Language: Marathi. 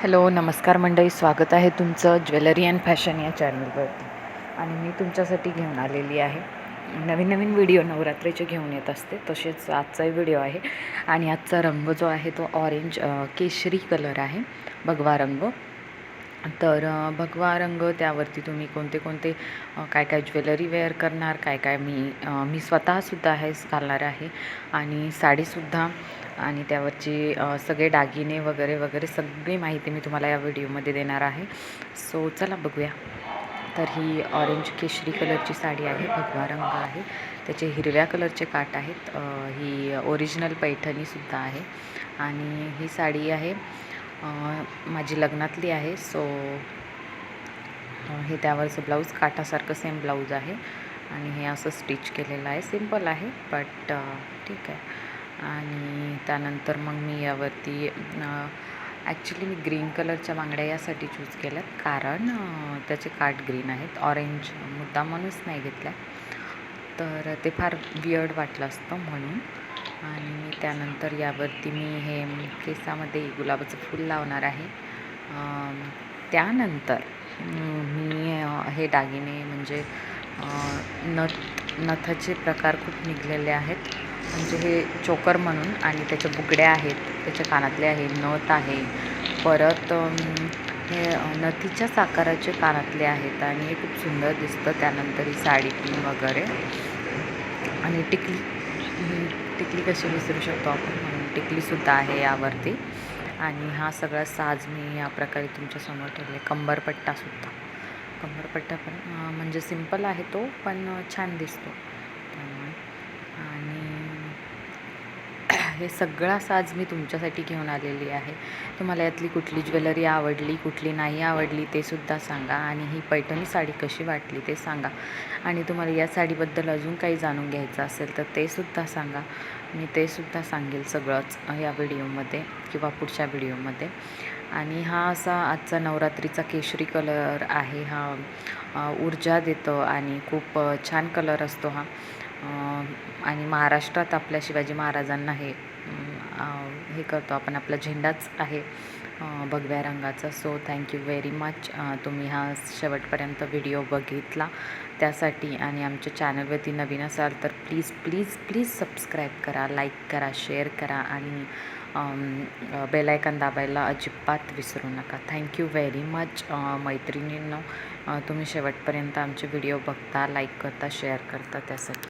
हॅलो नमस्कार मंडळी स्वागत आहे तुमचं ज्वेलरी अँड फॅशन या चॅनलवरती. आणि मी तुमच्यासाठी घेऊन आलेली आहे. नवीन नवीन व्हिडिओ नवरात्रीचे घेऊन येत असते तसेच आजचाही व्हिडिओ आहे. आणि आजचा रंग जो आहे तो ऑरेंज केशरी कलर आहे भगवा रंग. तर भगवा रंग त्यावरती तुम्ही कोणते कोणते काय काय ज्वेलरी वेअर करणार काय काय मी मी स्वतःसुद्धा आहे घालणार आहे. आणि साडीसुद्धा आणि त्यावरची सगळे दागिने वगैरे वगैरे सगळी माहिती मी तुम्हाला या व्हिडिओमध्ये देणार आहे. सो चला बघूया. तर ही ऑरेंज केशरी कलरची साडी आहे भगवा रंग आहे. त्याचे हिरव्या कलरचे काठ आहेत. ही ओरिजिनल पैठणीसुद्धा आहे. आणि ही साडी आहे माझी लग्नातली आहे. सो हे त्यावरचं ब्लाऊज काठासारखं सेम ब्लाऊज आहे. आणि हे असं स्टिच केलेलं आहे. सिंपल आहे बट ठीक आहे. आणि त्यानंतर मग मी यावरती ॲक्च्युली मी ग्रीन कलरच्या बांगड्या यासाठी चूज केल्यात. कारण त्याचे काठ ग्रीन आहेत. ऑरेंज मुद्दामनूच नाही घेतल्या. तर ते फार वियर्ड वाटलं असतं म्हणून. आणि मी त्यानंतर यावरती मी हे केसामध्ये गुलाबाचं फूल लावणार आहे. त्यानंतर मी हे दागिने म्हणजे नथ नथाचे प्रकार खूप निघलेले आहेत. म्हणजे हे चोकर म्हणून आणि त्याच्या बुगड्या आहेत त्याच्या कानातले आहे नथ आहे. परत हे नथीच्याच आकाराचे कानातले आहेत आणि हे खूप सुंदर दिसतं त्यानंतर ही साडी पिन वगैरे. आणि टिकली टिकली कशी विसरू शकतो आपण म्हणून टिकलीसुद्धा आहे यावरती. आणि हा सगळा साज मी या प्रकारे तुमच्यासमोर ठेवले कंबरपट्टासुद्धा कंबरपट्टा पण म्हणजे सिंपल आहे तो पण छान दिसतो त्यामुळे आणि हे सगळा साज मी तुमच्यासाठी घेऊन आलेली आहे. तुम्हाला यातली कुठली ज्वेलरी आवडली कुठली नाही आवडली ते सुद्धा सांगा आणि ही पैठणी साडी कशी वाटली ते सांगा. आणि तुम्हाला या साडीबद्दल अजून काही जाणून घ्यायचं असेल तर ते सुद्धा सांगा. मी ते सुद्धा सांगेल सगळंच या व्हिडिओमध्ये किंवा पुढच्या व्हिडिओमध्ये. आणि हा असा आजचा नवरात्रीचा केशरी कलर आहे. हा ऊर्जा देतो आणि खूप छान कलर असतो हा. आणि महाराष्ट्रात आपल्या शिवाजी महाराजांना हे हे करतो. आपण आपला झेंडाच आहे भगव्या रंगाचा. सो थँक्यू व्हेरी मच तुम्ही हा शेवटपर्यंत व्हिडिओ बघितला. त्यासाठी आणि आमच्या चॅनलवरती नवीन असाल तर प्लीज प्लीज प्लीज सबस्क्राईब करा लाईक करा शेअर करा आणि बेलायकन दाबायला अजिबात विसरू नका. थँक्यू व्हेरी मच मैत्रिणींनो. तुम्ही शेवटपर्यंत आमचे व्हिडिओ बघता लाईक करता शेअर करता त्यासाठी.